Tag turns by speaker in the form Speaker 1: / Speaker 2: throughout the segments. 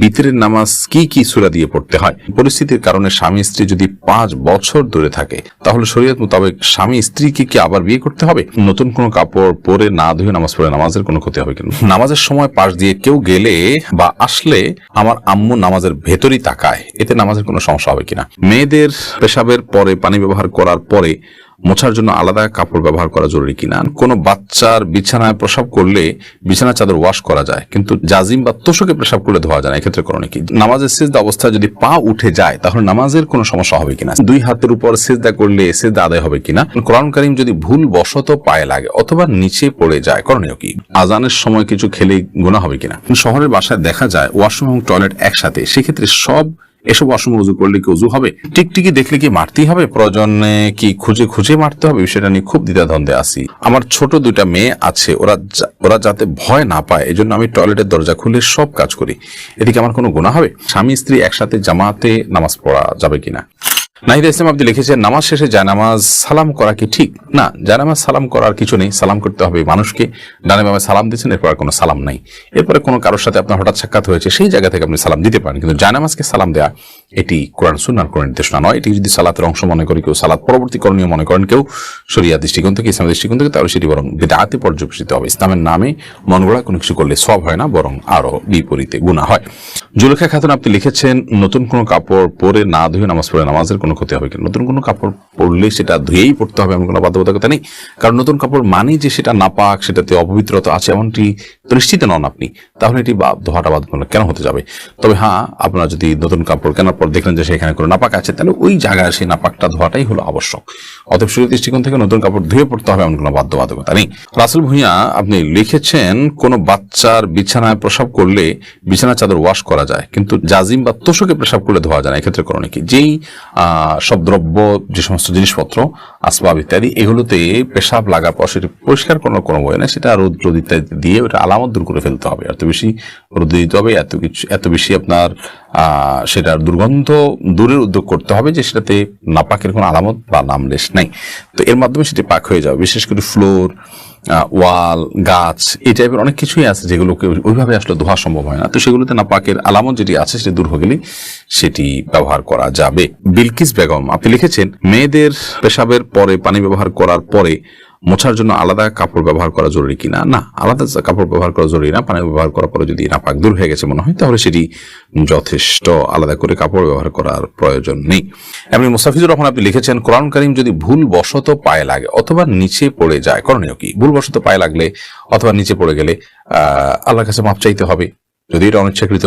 Speaker 1: বিতরের নামাজ কি কি সুরা দিয়ে পড়তে হয়? পরিস্থিতির কারণে স্বামী স্ত্রী যদি পাঁচ বছর দূরে থাকে, তাহলে শরীয়ত মোতাবেক স্বামী স্ত্রীকে কি আবার বিয়ে করতে হবে? নতুন কোনো কাপড় পরে না ধুয়ে নামাজ পড়ে নামাজের কোনো ক্ষতি হবে কিনা? নামাজের সময় পাশ দিয়ে কেউ গেলে বা আসলে আমার আম্মু নামাজের ভেতরই তাকায়, এতে নামাজের কোনো সমস্যা হবে কিনা? মেয়েদের পেশাবের পরে, পানি ব্যবহার করার পরে মোছার জন্য আলাদা কাপড় ব্যবহার করা জরুরি কিনা। কোনো বাচ্চার বিছানায় প্রসাব করলে বিছানা চাদর ওয়াশ করা যায়, কিন্তু জাজিম বা তোষকে প্রসাব করলে ধোয়া যায় না, এক্ষেত্রে করণে কি? নামাজের সিজদা অবস্থায় যদি পা উঠে যায়, তাহলে নামাজের কোনো সমস্যা হবে কিনা? দুই হাতের উপর সিজদা করলে সিজদা আদায় হবে কিনা? কোরআন করিম যদি ভুল বশত পায়ে লাগে অথবা নিচে পড়ে যায়, করণীয় কি? আজানের সময় কিছু খেলে গোনা হবে কিনা? শহরের বাসায় দেখা যায় ওয়াশরুম এবং টয়লেট একসাথে, সেক্ষেত্রে সব এসব অসম উজু করলে কি উজু হবে? টিকটিকি দেখলে কি মারতেই হবে? প্রয়োজনে কি খুঁজে খুঁজে মারতে হবে? বিষয়টা নিয়ে খুব দ্বিধাদ্বন্দ্বে আসি আমার ছোট দুইটা মেয়ে আছে, ওরা ওরা যাতে ভয় না পায়, এজন্য আমি টয়লেটের দরজা খুলে সব কাজ করি। এদিকে আমার কোনো গুণা হবে? স্বামী, স্ত্রী একসাথে জামাতে নামাজ পড়া যাবে কিনা? নাহিদ ইসলাম আপনি লিখেছেন, নামাজ শেষে জায়নামাজ সালাম করা কি ঠিক? না জায়নামাজ সালাম করার কিছু নেই, সালাম করতে হবে মানুষকে। ডানে বামে সালাম দিচ্ছেন এরপর কোনো সালাম নাই। এরপরে কোনো কারোর সাথে আপনার হঠাৎ সাক্ষাৎ হয়েছে, সেই জায়গা থেকে আপনি সালাম দিতে পারেন। কিন্তু জায়নামাজকে সালাম দেওয়া এটি কোরআন সুন্নার কোরআন নির্দেশনা নয়। এটি যদি সালাতের অংশ মনে করে কেউ, সালাত পরবর্তী করণীয় মনে করেন কেউ শরিয়া দৃষ্টিকোণ থেকে, ইসলামের দৃষ্টিকোণ থেকে, তাহলে সেটি বরং বিদাতে পর্যবেসিত হবে। ইসলামের নামে মন গড়া কোনো কিছু করলে সব হয় না, বরং আরও বিপরীতে গুণা হয়। জুলেখা খাতুন আপনি লিখেছেন, নতুন কোনো কাপড় পরে না ধুয়ে নামাজ পড়ে নামাজের কোনো ক্ষতি হবে কিনা? নতুন কোনো কাপড় পরলে সেটা ধুয়েই পড়তে হবে এমন কোনো বাধ্যবাধকতা নেই। কারণ নতুন কাপড় মানে যে সেটা নাপাক, সেটাতে অপবিত্রতা আছে এমনটি দৃষ্টিতে নন আপনি। তাহলে এটি ধোয়াটা বাধ্যতামূলক কেন হতে যাবে? তবে হ্যাঁ আপনারা যদি নতুন কাপড় কেনার পর দেখলেন যে সেখানে কোনো নাপাক আছে, তাহলে ওই জায়গায় সেই নাপাকটা ধোয়াটাই হলো আবশ্যক। অতএব শরীর দৃষ্টিকোণ থেকে নতুন কাপড় ধুয়ে পড়তে হবে এমন কোনো বাধ্যবাধকতা নেই। রাসেল ভুঁইয়া, আপনি লিখেছেন, কোনো বাচ্চার বিছানায় প্রসাব করলে বিছানা চাদর ওয়াশ করা যায়। কিন্তু জাজিম বা তোষকে প্রসাব করলে ধোয়া যায় না, এক্ষেত্রে করণে কি? যেই সব দ্রব্য, যে সমস্ত জিনিসপত্র, আসবাব ইত্যাদি, এগুলোতে পেশাব লাগার পর সেটি পরিষ্কার করার কোনো বই না সেটা রোদ রোদ ইত্যাদি দিয়ে ওটা আলামত দূর করে ফেলতে হবে। এত বেশি রোদ দিতে হবে, এত কিছু, এত বেশি আপনার সেটার দুর্গন্ধ দূরের উদ্যোগ করতে হবে যে সেটাতে নাপাকের কোনো আলামত বা নামলেশ নাই। তো এর মাধ্যমে সেটি পাক হয়ে যাবে। বিশেষ করে ফ্লোর ওয়াল, গাছ, এই টাইপের অনেক কিছুই আছে যেগুলোকে ওইভাবে আসলে ধোয়া সম্ভব হয় না। তো সেগুলোতে না পাকের আলামত যেটি আছে সেটি দূর হয়ে গেলে সেটি ব্যবহার করা যাবে। বিলকিস বেগম, আপনি লিখেছেন, মেয়েদের পেশাবের পরে পানি ব্যবহার করার পরে মোছার জন্য আলাদা কাপড় ব্যবহার করা জরুরি কিনা? না, আলাদা কাপড় ব্যবহার করা জরুরি না। পানি ব্যবহার করার পরে যদি নাপাক দূর হয়ে গেছে মনে হয়, তাহলে সেটি যথেষ্ট আলাদা করে কাপড় ব্যবহার করার প্রয়োজন নেই। এমনি মুস্তাফিজুর রহমান আপনি লিখেছেন, কোরআন করিম যদি ভুল বশত পায়ে লাগে অথবা নিচে পড়ে যায়, করণীয় কি? ভুল বশত পায়ে লাগলে অথবা নিচে পড়ে গেলে আল্লাহর কাছে মাপ চাইতে হবে। যদি এটা অনিচ্ছাকৃত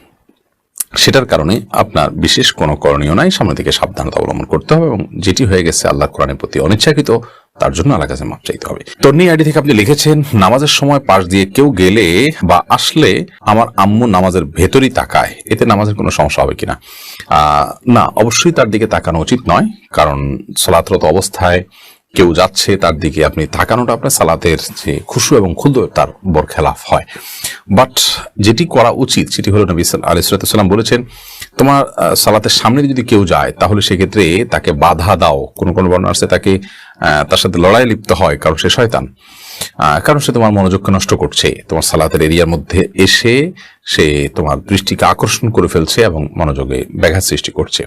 Speaker 1: সেটার কারণে আপনার বিশেষ কোনো করণীয় নাই। সামনে থেকে সাবধানতা অবলম্বন করতে হবে এবং যেটি হয়ে গেছে আল্লাহ কোরআনের প্রতি অনিচ্ছাকৃত, তার জন্য আল্লাহ কাছে মাপ চাইতে হবে। তন্নি আইডি থেকে আপনি লিখেছেন, নামাজের সময় পাশ দিয়ে কেউ গেলে বা আসলে আমার আম্মু নামাজের ভেতরই তাকায়। এতে নামাজের কোনো সমস্যা হবে কিনা? না, অবশ্যই তার দিকে তাকানো উচিত নয়, কারণ সলাতরত অবস্থায় কেউ যাচ্ছে, তার দিকে আপনি তাকানোটা আপনার সালাতের যে খুশু এবং ক্ষুদ্র, তার বরখেলাফ হয়। বাট যেটি করা উচিত, সেটি হলো নবী আলিসাল্লাম বলেছেন, তোমার সালাতের সামনে যদি কেউ যায়, তাহলে সেক্ষেত্রে তাকে বাধা দাও। কোনো কোনো বর্ণনা আছে তাকে তার সাথে লড়াই লিপ্ত হয়, কারণ সে শয়তান। কারণ সে তোমার মনোযোগকে নষ্ট করছে, তোমার সালাতের এরিয়ার মধ্যে এসে সে তোমার দৃষ্টিকে আকর্ষণ করে ফেলছে এবং মনোযোগে ব্যাঘাত সৃষ্টি করছে।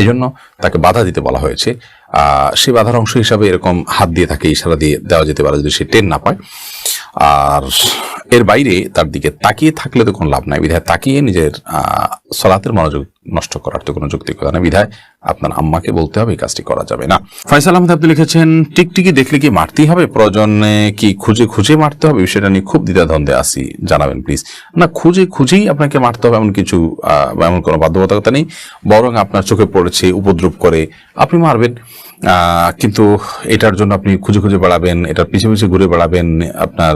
Speaker 1: এই জন্য তাকে বাধা দিতে বলা হয়েছে। সেই বাধার অংশ হিসাবে এরকম হাত দিয়ে তাকে ইশারা দিয়ে দেওয়া যেতে পারে যদি সে টেন না পায়। আর এর বাইরে তার দিকে তাকিয়ে থাকলে তো কোনো লাভ নাই। বিধায় তাকিয়ে নিজের সলাতের মনোযোগ নষ্ট করার তো কোনো যৌক্তিকতা নেই। বিধায় আপনার আম্মাকে বলতে হবে কাজটি করা যাবে না। ফয়সাল আহমেদ আপনি লিখেছেন, টিকটিকি দেখলে কি মারতেই হবে? প্রয়োজনে কি খুঁজে খুঁজে মারতে হবে? বিষয়টা নিয়ে খুব দ্বিধাদ্বন্দ্বে আসি জানাবেন প্লিজ না, খুঁজে খুঁজেই আপনাকে মারতে হবে, এমন কিছু এমন কোনো বাধ্যবাধকতা নেই। বরং আপনার চোখে পড়েছে, উপদ্রব করে আপনি মারবেন। কিন্তু এটার জন্য আপনি খুঁজে খুঁজে বেড়াবেন, এটার পিছু পিছু ঘুরে বেড়াবেন, আপনার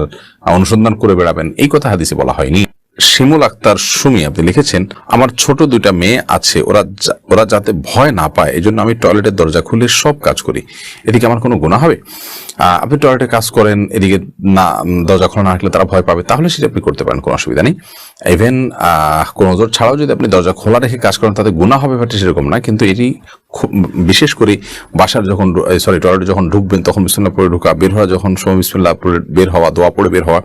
Speaker 1: অনুসন্ধান করে বেড়াবেন। এই কথা হাদিসে বলা হয়নি। শিমুল আক্তার সুমি আপনি লিখেছেন, আমার ছোট দুইটা মেয়ে আছে, ওরা ওরা যাতে ভয় না পায় এই জন্য আমি টয়লেটের দরজা খুলে সব কাজ করি। এদিকে আমার কোনো গুণা হবে? আপনি টয়লেটে কাজ করেন, এদিকে না, দরজা খোলা না রাখলে তারা ভয় পাবে, তাহলে সেটা আপনি করতে পারেন, কোনো অসুবিধা নেই। ইভেন কোনো ওজোর ছাড়াও যদি আপনি দরজা খোলা রেখে কাজ করেন, তাতে গুণা হবে, ব্যাপারটা সেরকম না, কিন্তু এটি বিশেষ করে বাসার যখন সরি টয়লেটে যখন ঢুকবেন, তখন বিসমিল্লাহ পড়ে ঢুকা, বের হওয়া যখন সময় বিসমিল্লাহ পড়ে, বের হওয়া, দোয়া পড়ে বের হওয়া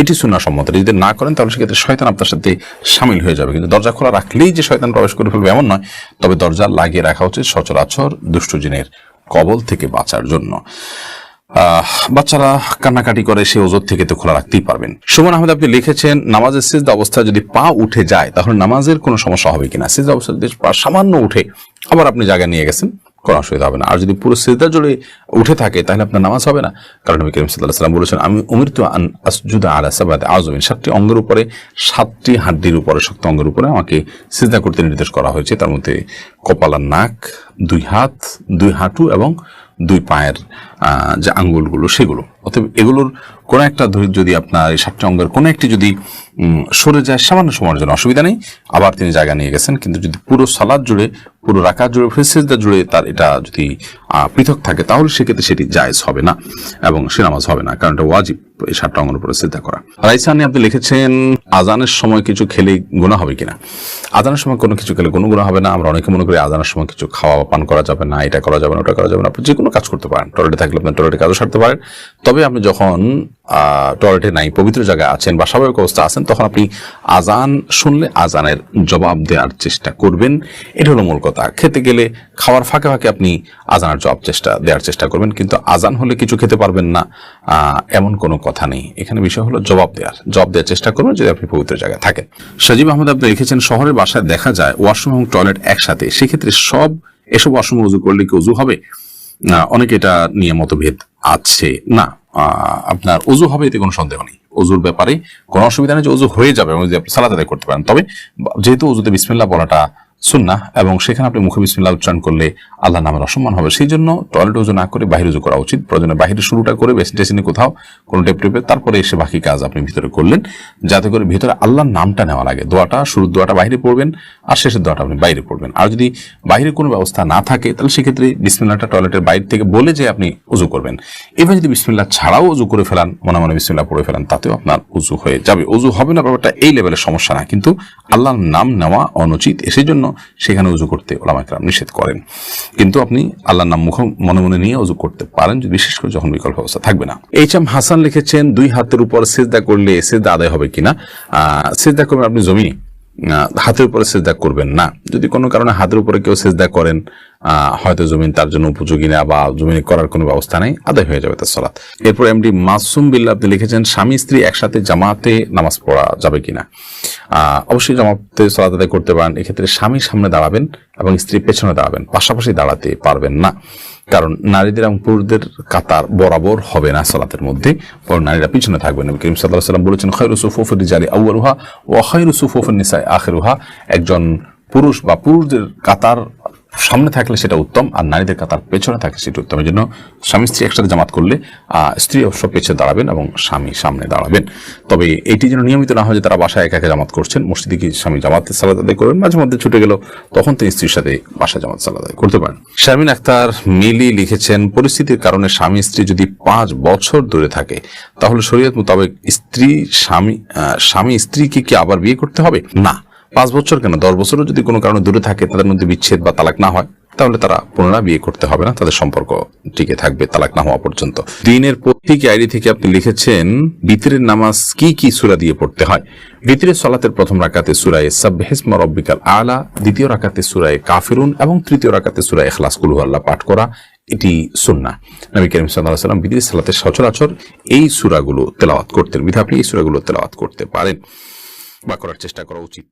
Speaker 1: এটি শূন্য সম্মত যদি না করেন, তাহলে সেক্ষেত্রে শয়তান আপনার সাথে সামিল হয়ে যাবে। কিন্তু দরজা খোলা রাখলেই যে শয়তান প্রবেশ করে ফেলবে এমন নয়। তবে দরজা লাগিয়ে রাখা উচিত সচরাচর দুষ্ট জিনের কবল থেকে বাঁচার জন্য। বাচ্চারা কান্নাকাটি করে সে ওজোর থেকে তো খোলা রাখতেই পারবেন। সুমন আহমেদ, আপনি লিখেছেন, নামাজের সিজদা অবস্থায় যদি পা উঠে যায়, তাহলে নামাজের কোনো সমস্যা হবে কিনা? সিজদা অবস্থায় যদি সামান্য উঠে, আবার আপনি জায়গা নিয়ে গেছেন। কোনো অসুবিধা হবে না। আর যদি পুরো সিজদা জুড়ে উঠে থাকে, তাহলে আপনার নামাজ হবে না। কারণ নবী করিম সাল্লাহ সাল্লাম বলেছেন, আমি উমিরতু আন আসজুদা আলা সাবাতে আজমিন সাতটি অঙ্গের উপরে, সাতটি হাড্ডির উপরে, শক্ত অঙ্গের উপরে আমাকে সিজদা করতে নির্দেশ করা হয়েছে। তার মধ্যে কপালার নাক, দুই হাত, দুই হাঁটু এবং দুই পায়ের যে আঙ্গুলগুলো, সেগুলো। অতএব এগুলোর কোনো একটা যদি আপনার এই সাতটি অঙ্গের কোনো একটি যদি সরে যায় সামান্য সময়ের জন্য। অসুবিধা নেই। আবার তিনি জায়গা নিয়ে গেছেন। কিন্তু যদি পুরো সালাদ জুড়ে, পুরো রাকাত জুড়ে ফেসিজদা জুড়ে তার এটা যদি পৃথক থাকে, তাহলে সেক্ষেত্রে সেটি জায়েজ হবে না এবং সে নামাজ হবে না। কারণ এটা ওয়াজিব এই সাতটা অঙ্গের উপরে সিদ্ধা করা। রাইসানি আপনি লিখেছেন, আজানের সময় কিছু খেলে গুণা হবে কিনা? আজানের সময় কোনো কিছু খেলে কোনো গুণা হবে না। আমরা অনেকে মনে করি আজানের সময় কিছু খাওয়া পান করা যাবে না, এটা করা যাবে না, ওটা করা যাবে না। আপনি যে কোনো কাজ করতে পারেন। টয়লেটে থাকলে আপনি টয়লেটে কাজও সারতে পারেন। তবে আপনি যখন টয়লেটে নাই, পবিত্র জায়গায় আছেন বা স্বাভাবিক অবস্থা আছেন, তখন আপনি আজান শুনলে আজানের জবাব দেওয়ার চেষ্টা করবেন। এটা হলো মূল কথা। খেতে গেলে খাওয়ার ফাঁকে ফাঁকে আপনি আজানের জবাব চেষ্টা, দেওয়ার চেষ্টা করবেন, কিন্তু আজান হলে কিছু খেতে পারবেন না। এমন কোনো কথা নেই। এখানে বিষয় হলো জবাব দেওয়ার। জবাব দেওয়ার চেষ্টা করবেন যদি আপনি পবিত্র জায়গায় থাকেন। সজীব আহমদ, আপনি লিখেছেন, শহরের বাসায় দেখা যায় ওয়াশরুম এবং টয়লেট একসাথে। সেক্ষেত্রে সব এসব ওয়াশরুম উজু করলে কি উজু হবে? অনেকে এটা নিয়ে মতভেদ আছে। না। আপনার অজু হবে এতে কোনো সন্দেহ নেই। অজুর ব্যাপারে কোনো অসুবিধা নেই যে অজু হয়ে যাবে এবং আপনি সালাদ আদায় করতে পারেন। তবে যেহেতু অজুতে বিসমিল্লা বলাটা সুন্না এবং সেখানে আপনি মুখে বিসমিল্লাহ উচ্চারণ করলে আল্লাহ নামের অসম্মান হবে। সেই জন্য টয়লেট উজু না করে বাহির উজু করা উচিত। প্রয়োজনে বাহিরে শুরুটা করে টেসিনে কোথাও কোনো টেপ টেপে তারপরে এসে বাকি কাজ আপনি ভিতরে করলেন। যাতে করে ভিতরে আল্লাহর নামটা নেওয়া লাগে। দোয়াটা, শুরুর দোয়াটা বাইরে পড়বেন আর শেষের দোয়াটা আপনি বাইরে পড়বেন। আর যদি বাইরে কোনো ব্যবস্থা না থাকে, তাহলে সেক্ষেত্রে বিসমিল্লাহটা টয়লেটের বাইরে থেকে বলে যে আপনি উজু করবেন। এবার যদি বিসমিল্লা ছাড়াও উজু করে ফেলান, মনে মনে বিসমিল্লাহ পড়ে ফেলান, তাতেও আপনার উজু হয়ে যাবে। উজু হবে না ব্যাপারটা এই লেভেলের সমস্যা না। কিন্তু আল্লাহর নাম নেওয়া অনুচিত। সেই জন্য সেখানে উজু করতে ওলামাইকরাম নিষেধ করেন। কিন্তু আপনি আল্লাহর নাম মুখ মনে মনে নিয়ে উজু করতে পারেন বিশেষ করে যখন বিকল্প অবস্থা থাকবে না। এইচ এম হাসান লিখেছেন, দুই হাতের উপর সেজদা করলে সেজদা আদায় হবে কিনা? সেজদা করবেন আপনি জমিনে। হাতের উপরে সেজদা করবেন না। যদি কোনো কারণে হাতের উপরে কেউ সেজদা করেন হয়তো জমিন তার জন্য উপযোগী না বা জমিনে করার কোনো ব্যবস্থা নেই, আদায় হয়ে যাবে তার সালাত। এরপর এমডি মাসুম বিল্লা আপনি লিখেছেন, স্বামী স্ত্রী একসাথে জামাতে নামাজ পড়া যাবে কিনা? অবশ্যই জামাতে সালাত আদায় করতে পারেন, এক্ষেত্রে স্বামী সামনে দাঁড়াবেন এবং স্ত্রী পেছনে দাঁড়াবেন, পাশাপাশি দাঁড়াতে পারবেন না। কারণ নারীদের এবং পুরুষদের কাতার বরাবর হবে না সালাতের মধ্যে, বরং নারীরা পিছনে থাকবে। নবী করিম সাল্লাহ সাল্লাম বলেছেন খৈরু সুফুফের রিজালি উহা ও খৈরু নিসাই আখেরুহা। একজন পুরুষ বা পুরুষদের কাতার সামনে থাকলে সেটা উত্তম, আর নারীদের কাতার পেছনে থাকলে সেটা উত্তম। এই জন্য স্বামী স্ত্রী একসাথে জামাত করলে স্ত্রী অবশ্য পেছনে দাঁড়াবেন এবং স্বামী সামনে দাঁড়াবেন। তবে এটি যেন নিয়মিত না হয় যে তারা বাসায় একা একা জামাত করছেন, মসজিদে কি স্বামী জামাতের সালাদ আদায় করবেন? মাঝে মধ্যে ছুটে গেল তখন তিনি স্ত্রীর সাথে বাসায় জামাত সালাদ আদায় করতে পারেন। শারমিন আক্তার মিলি লিখেছেন, পরিস্থিতির কারণে স্বামী স্ত্রী যদি পাঁচ বছর দূরে থাকে, তাহলে শরীয়ত মোতাবেক স্ত্রী, স্বামী স্বামী স্ত্রীকে কি আবার বিয়ে করতে হবে? না। পাঁচ বছর কেন? দশ বছরও যদি কোনো কারণে দূরে থাকে, তাদের মধ্যে বিচ্ছেদ বা তালাক না হয়, তাহলে তারা পুনরায় বিয়ে করতে হবে না, তাদের সম্পর্ক টিকে থাকবে তালাক না হওয়া পর্যন্ত। দিনের প্রতীকী আইডি থেকে আপনি লিখেছেন, বিতরের নামাজ কি কি সুরা দিয়ে পড়তে হয়? বিতরের সলাতের প্রথম রাকাতে সুরায় সাবহেসমা রব্বিকাল আলা, দ্বিতীয় রাকাতে সুরায় কাফিরুন এবং তৃতীয় রাকাতে সুরায় এখলাস কুলু আল্লাহ পাঠ করা, এটি সুন্না নবী করিম সাল্লাহ সাল্লাম বিদির সালাতে সচরাচর এই সুরাগুলো তেলাওয়াত করতেন। বিধা আপনি এই সুরাগুলো তেলাওয়াত করতে পারেন বা করার চেষ্টা করা উচিত।